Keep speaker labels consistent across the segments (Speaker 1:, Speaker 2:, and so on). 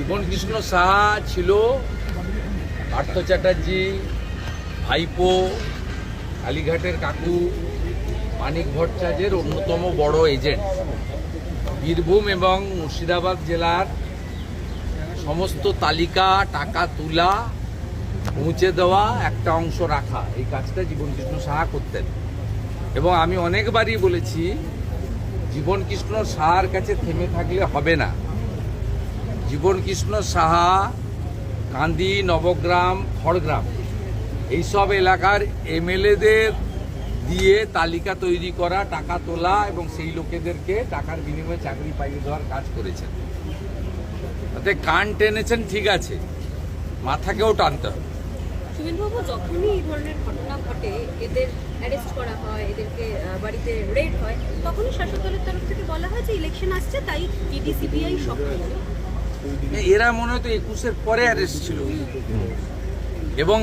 Speaker 1: জীবন কৃষ্ণ সাহা ছিল পার্থ চ্যাটার্জি, ভাইপো, কালীঘাটের কাকু, মানিক ভট্টাচার্যের অন্যতম বড় এজেন্ট। বীরভূম এবং মুর্শিদাবাদ জেলার সমস্ত তালিকা, টাকা তোলা পৌঁছে দেওয়া একটা অংশ রাখা। এই কাজটা জীবনকৃষ্ণ সাহা করতেন। এবং আমি অনেকবারই বলেছি জীবনকৃষ্ণ সাহার কাছে থেমে থাকলে হবে না। জীবনকৃষ্ণ সাহা, কান্দি, নবগ্রাম, খড়গ্রাম। এইসব এলাকার এমএলএদের দিয়ে তালিকা তৈরি করা, টাকা তোলা এবং সেই লোকেদেরকে টাকার বিনিময়ে চাকরি পাইয়ে দেওয়ার কাজ করেছেন। তাতে কান টেনেছেন, ঠিক আছে। মাথাকেও টানতে হবে।
Speaker 2: শুভেন্দুবাবু, যখনই ধরনের ঘটনা ঘটে, এদের অ্যারেস্ট করা হয়, এদেরকে বাড়িতে রেড হয়, তখনই শাসক দলের তরফ থেকে বলা হয় যে ইলেকশন আসছে, তাই ইডি সিবিআই সক্রিয়।
Speaker 1: এরা মনে হয় তো একুশের পরে অ্যারেস্ট ছিল। এবং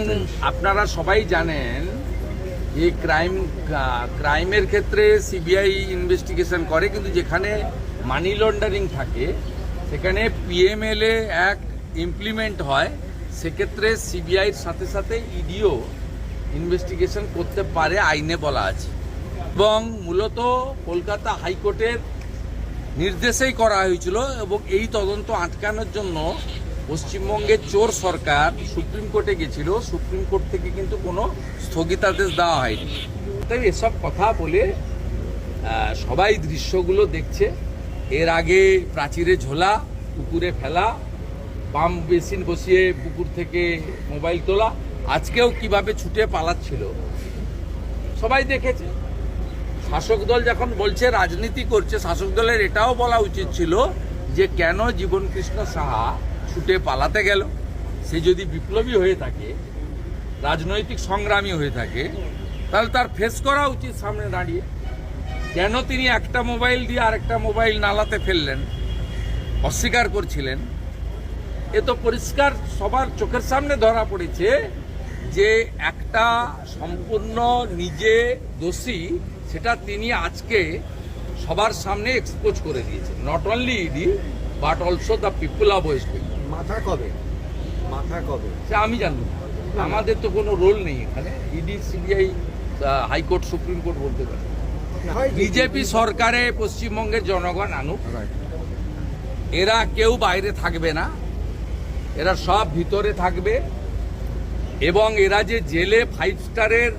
Speaker 1: আপনারা সবাই জানেন যে ক্রাইম ক্রাইমের ক্ষেত্রে সিবিআই ইনভেস্টিগেশন করে, কিন্তু যেখানে মানি লন্ডারিং থাকে, সেখানে পিএমএলএ অ্যাক্ট ইমপ্লিমেন্ট হয়। সেক্ষেত্রে সিবিআইয়ের সাথে সাথে ইডিও ইনভেস্টিগেশন করতে পারে, আইনে বলা আছে। এবং মূলত কলকাতা হাইকোর্টের নির্দেশেই করা হয়েছিল এবং এই তদন্ত আটকানোর জন্য পশ্চিমবঙ্গের চোর সরকার সুপ্রিম কোর্টে গেছিল। সুপ্রিম কোর্ট থেকে কিন্তু কোনো স্থগিতাদেশ দেওয়া হয়নি। তাই এসব কথা বলে সবাই দৃশ্যগুলো দেখছে। এর আগে প্রাচীরে ঝোলা, পুকুরে ফেলা পাম্প বেসিন বসিয়ে পুকুর থেকে মোবাইল তোলা, আজকেও কীভাবে ছুটে পালাচ্ছিল, সবাই দেখেছে। শাসক দল যখন বলছে, রাজনীতি করছে, শাসক দলের এটাও বলা উচিত ছিল যে, কেন জীবন কৃষ্ণ সাহা ছুটে পালাতে গেল? সে যদি বিপ্লবী হয়ে থাকে, রাজনৈতিক সংগ্রামী হয়ে থাকে, তাহলে তার ফেস করা উচিত সামনে দাঁড়িয়ে। কেন তিনি একটা মোবাইল দিয়ে আরেকটা মোবাইল নালাতে ফেললেন, অস্বীকার করছিলেন? এ তো পরিষ্কার সবার চোখের সামনে ধরা পড়েছে যে, একটা সম্পূর্ণ নিজে দোষী সেটা তিনি আজকে সবার সামনে এক্সপোজ করে দিয়েছেন। Not only ED but also the people of West Bengal
Speaker 3: মাথা কবে? মাথা কবে?
Speaker 1: সে আমি জানব আমাদের তো কোনো রোল নেই এখানে। ED CBI high court supreme court বলতে পারে। বিজেপি সরকারে পশ্চিমবঙ্গের জনগণ আনুক এরা কেউ বাইরে থাকবে না। এরা সব ভিতরে থাকবে। এবং এরা যে জেলে ফাইভ স্টারের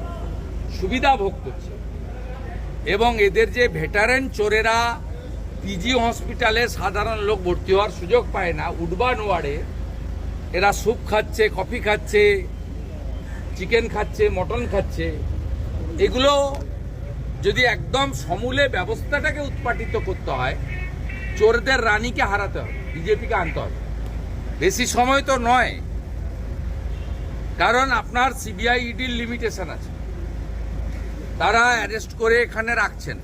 Speaker 1: সুবিধা ভোগ করছে এবং এদের যে ভেটারেন চোরেরা পিজি হসপিটালে সাধারণ লোক ভর্তি হওয়ার সুযোগ পায় না, উডবান ওয়ার্ডে এরা স্যুপ খাচ্ছে, কফি খাচ্ছে, চিকেন খাচ্ছে, মটন খাচ্ছে। এগুলো যদি একদম সমূলে ব্যবস্থাটাকে উৎপাটিত করতে হয়, চোরদের রানীকে হারাতে হবে বিজেপিকে আনতে হবে। বেশি সময় তো নয়, কারণ আপনার সিবিআই ইডির লিমিটেশন আছে। তারা অ্যারেস্ট করে এখানে রাখছেন।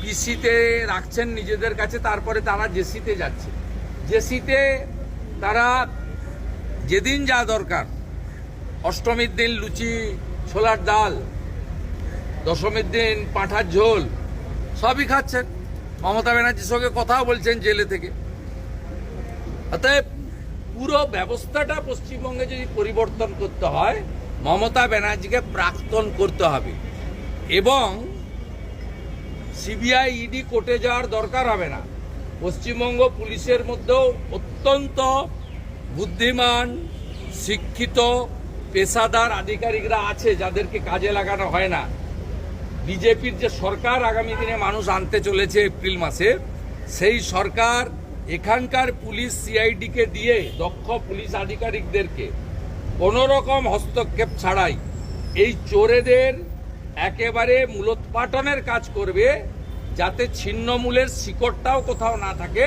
Speaker 1: পিসিতে রাখছেন নিজেদের কাছে, তারপরে তারা জেসিতে যাচ্ছে। জেসিতে তারা যেদিন যা দরকার, অষ্টমীর দিন লুচি, ছোলার ডাল, দশমীর দিন পাঁঠার ঝোল, সবই খাচ্ছেন। মমতা ব্যানার্জির সঙ্গে কথাও বলছেন জেলে থেকে। অতএব পুরো ব্যবস্থাটা পশ্চিমবঙ্গে যদি পরিবর্তন করতে হয়, মমতা ব্যানার্জিকে প্রাক্তন করতে হবে। এবং সিবিআই ইডি কোর্টে যাওয়ার দরকার হবে না। পশ্চিমবঙ্গ পুলিশের মধ্যেও অত্যন্ত বুদ্ধিমান, শিক্ষিত, পেশাদার আধিকারিকরা আছে যাদেরকে কাজে লাগানো হয় না। বিজেপির যে সরকার আগামী দিনে মানুষ আনতে চলেছে এপ্রিল মাসে, সেই সরকার এখানকার পুলিশ সিআইডিকে দিয়ে দক্ষ পুলিশ আধিকারিকদেরকে কোনো রকম হস্তক্ষেপ ছাড়াই এই চোরেদের একেবারে মূলোৎপাটনের কাজ করবে, যাতে ছিন্নমূলের শিকড়টাও কোথাও না থাকে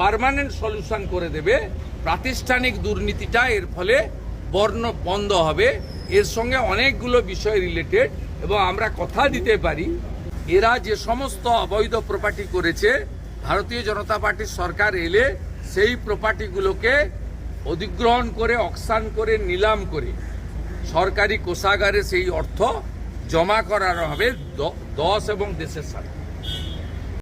Speaker 1: পার্মানেন্ট সলিউশন করে দেবে। প্রাতিষ্ঠানিক দুর্নীতিটা এর ফলে বর্ণ বন্ধ হবে। এর সঙ্গে অনেকগুলো বিষয় রিলেটেড এবং আমরা কথা দিতে পারি। এরা যে সমস্ত অবৈধ প্রপার্টি করেছে, ভারতীয় জনতা পার্টির সরকার এলে সেই প্রপার্টিগুলোকে অধিগ্রহণ করে অকসান করে, নিলাম করে। সরকারি কোষাগারে সেই অর্থ জমা করানো হবে দশ এবং দেশের সাথে।